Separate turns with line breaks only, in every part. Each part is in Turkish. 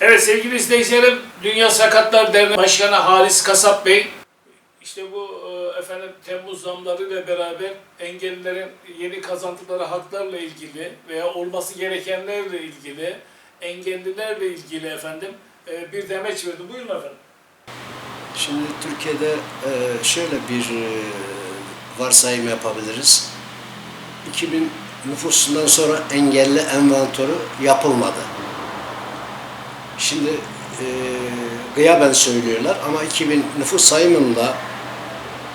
Evet sevgili izleyicilerim, Dünya Sakatlar Derneği Başkanı Halis Kasap Bey, işte bu e, efendim Temmuz zamları ile beraber engellilerin yeni kazandıkları haklarla ilgili veya olması gerekenlerle ilgili, engellilerle ilgili efendim e, bir demeç verdi. Buyurun efendim.
Şimdi Türkiye'de e, şöyle bir varsayım yapabiliriz. 2000 nüfusundan sonra engelli envantörü yapılmadı. Şimdi e, gıyaben söylüyorlar ama 2000 nüfus sayımında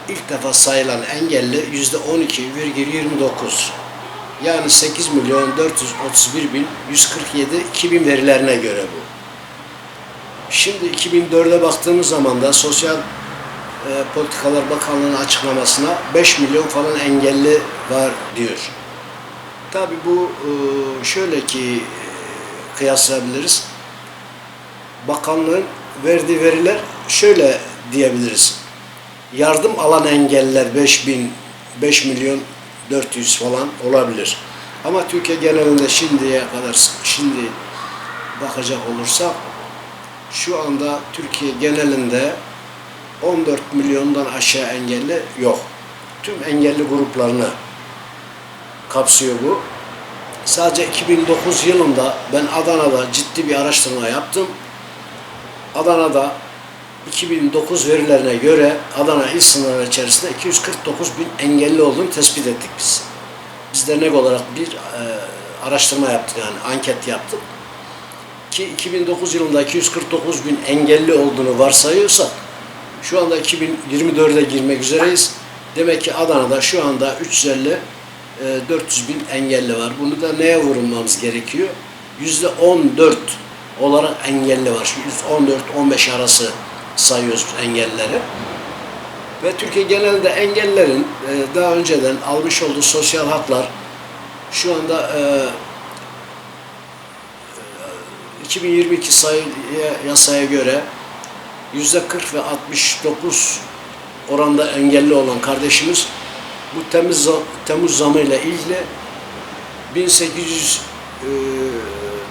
ilk defa sayılan engelli yüzde 12,29. Yani 8 milyon 431 bin 147 2000 verilerine göre bu. Şimdi 2004'e baktığımız zaman da Sosyal e, Politikalar Bakanlığı'nın açıklamasına 5 milyon falan engelli var diyor. Tabi bu e, şöyle ki e, kıyaslayabiliriz. Bakanlığın verdiği veriler şöyle diyebiliriz. Yardım alan engelliler 5 bin, 5 milyon 400 falan olabilir. Ama Türkiye genelinde şimdiye kadar şimdi bakacak olursak şu anda Türkiye genelinde 14 milyondan aşağı engelli yok. Tüm engelli gruplarını kapsıyor bu. Sadece 2009 yılında ben Adana'da ciddi bir araştırma yaptım. Adana'da 2009 verilerine göre Adana il sınırları içerisinde 249 bin engelli olduğunu tespit ettik biz. Biz dernek olarak bir e, araştırma yaptık yani anket yaptık ki 2009 yılında 249 bin engelli olduğunu varsayıyorsak şu anda 2024'e girmek üzereyiz. Demek ki Adana'da şu anda 350 e, 400 bin engelli var. Bunu da neye vurulmamız gerekiyor? Yüzde 14 olarak engelli var. Şu 14-15 arası sayıyoruz engellileri. Ve Türkiye genelinde engellerin e, daha önceden almış olduğu sosyal haklar şu anda e, 2022 sayı yasaya göre yüzde 40 ve 69 oranda engelli olan kardeşimiz bu Temmuz, Temmuz zamıyla ilgili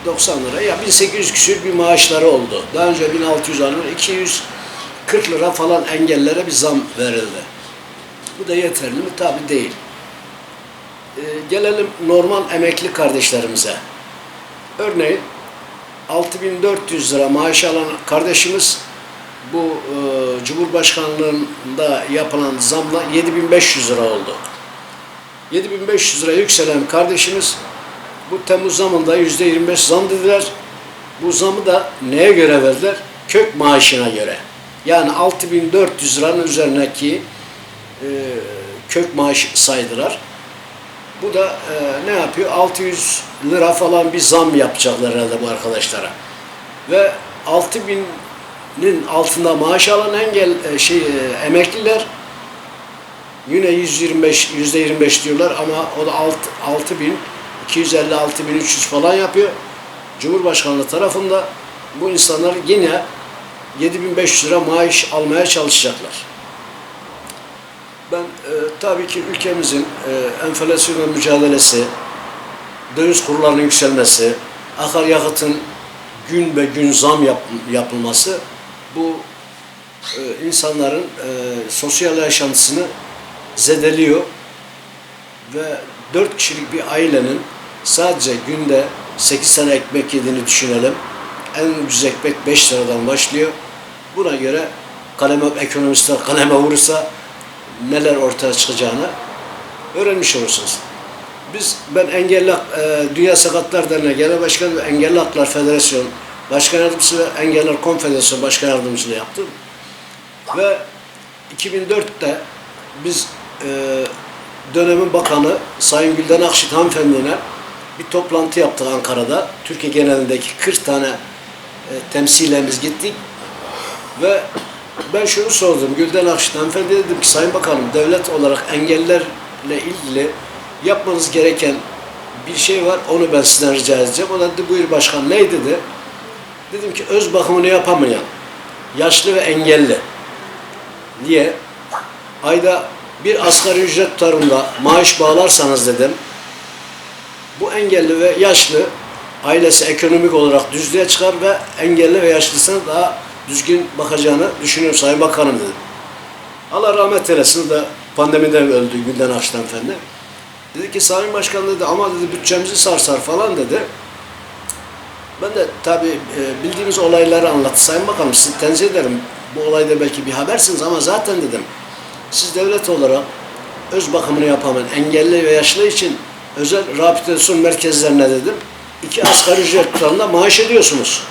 1890 lira ya 1800 küsür bir maaşları oldu. Daha önce 1600 alıyor, 240 lira falan engellere bir zam verildi. Bu da yeterli mi? Tabi değil. Ee, gelelim normal emekli kardeşlerimize. Örneğin 6400 lira maaş alan kardeşimiz bu e, Cumhurbaşkanlığında yapılan zamla 7500 lira oldu. 7500 lira yükselen kardeşimiz bu Temmuz zamında %25 zam dediler. Bu zamı da neye göre verdiler? Kök maaşına göre. Yani 6400 liranın üzerindeki e, kök maaş saydılar. Bu da e, ne yapıyor? 600 lira falan bir zam yapacaklar herhalde bu arkadaşlara. Ve 6000'nin altında maaş alan engel e, şey e, emekliler yine 125 yüzde 25 diyorlar ama o da 6 6000 250 6300 falan yapıyor. Cumhurbaşkanlığı tarafında bu insanlar yine 7500 lira maaş almaya çalışacaklar. Ben e, tabii ki ülkemizin e, enflasyonla mücadelesi, döviz kurlarının yükselmesi, akaryakıtın gün be gün zam yap, yapılması bu e, insanların e, sosyal yaşantısını zedeliyor ve dört kişilik bir ailenin sadece günde 8 tane ekmek yediğini düşünelim. En ucuz ekmek 5 liradan başlıyor. Buna göre kaleme ekonomistler kaleme vurursa neler ortaya çıkacağını öğrenmiş olursunuz. Biz ben Engelli e, Dünya Sakatlar Derneği Genel Başkanı ve Engelli Haklar Federasyonu Başkan Yardımcısı ve Engeller Konfederasyonu Başkan Yardımcılığı yaptım. Ve 2004'te biz e, dönemin bakanı Sayın Gülden Akşit hanımefendine bir toplantı yaptık Ankara'da. Türkiye genelindeki 40 tane e, temsilemiz gittik ve ben şunu sordum Gülden Akşit hanımefendi dedim ki Sayın Bakanım devlet olarak engellerle ilgili yapmanız gereken bir şey var onu ben sizden rica edeceğim. O da dedi buyur başkan ne dedi? Dedim ki öz bakımını yapamayan yaşlı ve engelli diye ayda bir asgari ücret tutarında maaş bağlarsanız dedim bu engelli ve yaşlı ailesi ekonomik olarak düzlüğe çıkar ve engelli ve yaşlısına daha düzgün bakacağını düşünüyorum Sayın Bakanım dedi. Allah rahmet eylesin da pandemiden öldü Gülden Akşener Efendi. Dedi ki Sayın Başkan dedi ama dedi bütçemizi sarsar falan dedi. Ben de tabii e, bildiğimiz olayları anlattı. Sayın Bakanım sizi tenzih ederim. Bu olayda belki bir habersiniz ama zaten dedim. Siz devlet olarak öz bakımını yapamayan engelli ve yaşlı için özel rehabilitasyon merkezlerine dedim. iki asgari ücret tutarında maaş ediyorsunuz.